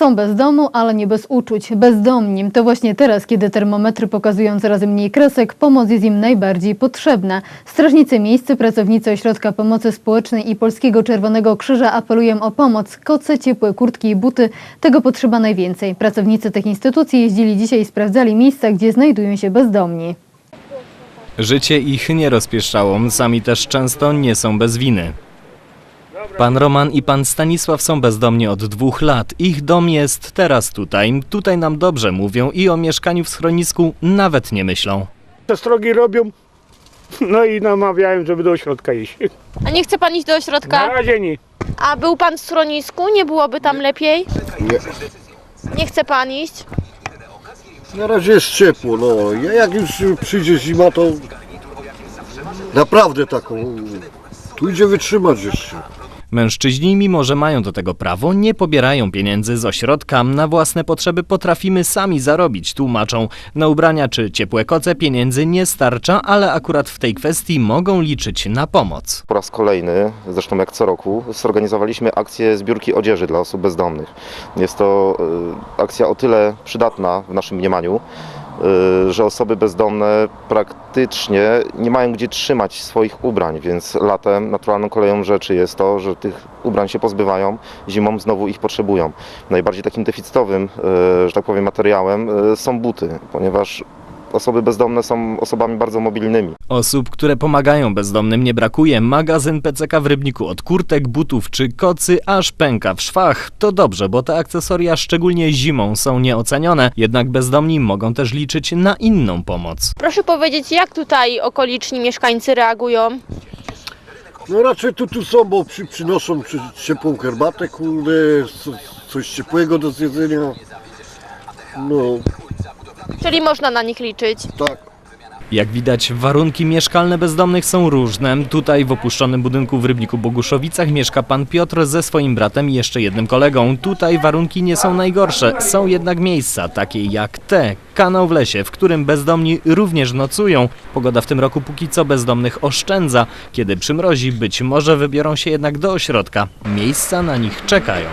Są bez domu, ale nie bez uczuć. Bezdomni. To właśnie teraz, kiedy termometry pokazują coraz mniej kresek, pomoc jest im najbardziej potrzebna. Strażnicy miejscy, pracownicy Ośrodka Pomocy Społecznej i Polskiego Czerwonego Krzyża apelują o pomoc. Koce, ciepłe kurtki i buty. Tego potrzeba najwięcej. Pracownicy tych instytucji jeździli dzisiaj i sprawdzali miejsca, gdzie znajdują się bezdomni. Życie ich nie rozpieszczało, sami też często nie są bez winy. Pan Roman i pan Stanisław są bezdomni od dwóch lat. Ich dom jest teraz tutaj. Tutaj nam dobrze mówią i o mieszkaniu w schronisku nawet nie myślą. Te strogi robią, no i namawiałem, żeby do ośrodka iść. A nie chce pan iść do Na ośrodka? razie nie. A był pan w schronisku? Nie byłoby tam lepiej? Nie. Nie chce pan iść? Na razie jest ciepło, no. Ja jak już przyjdzie zima, to naprawdę taką. Tu idzie wytrzymać jeszcze. Mężczyźni, mimo że mają do tego prawo, nie pobierają pieniędzy z ośrodka. Na własne potrzeby potrafimy sami zarobić, tłumaczą. Na ubrania czy ciepłe koce pieniędzy nie starcza, ale akurat w tej kwestii mogą liczyć na pomoc. Po raz kolejny, zresztą jak co roku, zorganizowaliśmy akcję zbiórki odzieży dla osób bezdomnych. Jest to y, akcja o tyle przydatna w naszym mniemaniu, że osoby bezdomne praktycznie nie mają gdzie trzymać swoich ubrań, więc latem naturalną koleją rzeczy jest to, że tych ubrań się pozbywają, zimą znowu ich potrzebują. Najbardziej takim deficytowym, y, że tak powiem, materiałem y, są buty, ponieważ osoby bezdomne są osobami bardzo mobilnymi. Osób, które pomagają bezdomnym nie brakuje. Magazyn PCK w Rybniku od kurtek, butów czy kocy aż pęka w szwach. To dobrze, bo te akcesoria szczególnie zimą są nieocenione, jednak bezdomni mogą też liczyć na inną pomoc. Proszę powiedzieć, jak tutaj okoliczni mieszkańcy reagują? No raczej tu, tu są, bo przy, przynoszą przy, ciepłą herbatę, kurde, co, coś ciepłego do zjedzenia. No, Czyli można na nich liczyć. tak. Jak widać, warunki mieszkalne bezdomnych są różne. Tutaj w opuszczonym budynku w Rybniku Boguszowicach mieszka pan Piotr ze swoim bratem i jeszcze jednym kolegą. Tutaj warunki nie są najgorsze. Są jednak miejsca, takie jak te. Kanał w lesie, w którym bezdomni również nocują. Pogoda w tym roku póki co bezdomnych oszczędza. Kiedy przymrozi, być może wybiorą się jednak do ośrodka. Miejsca na nich czekają.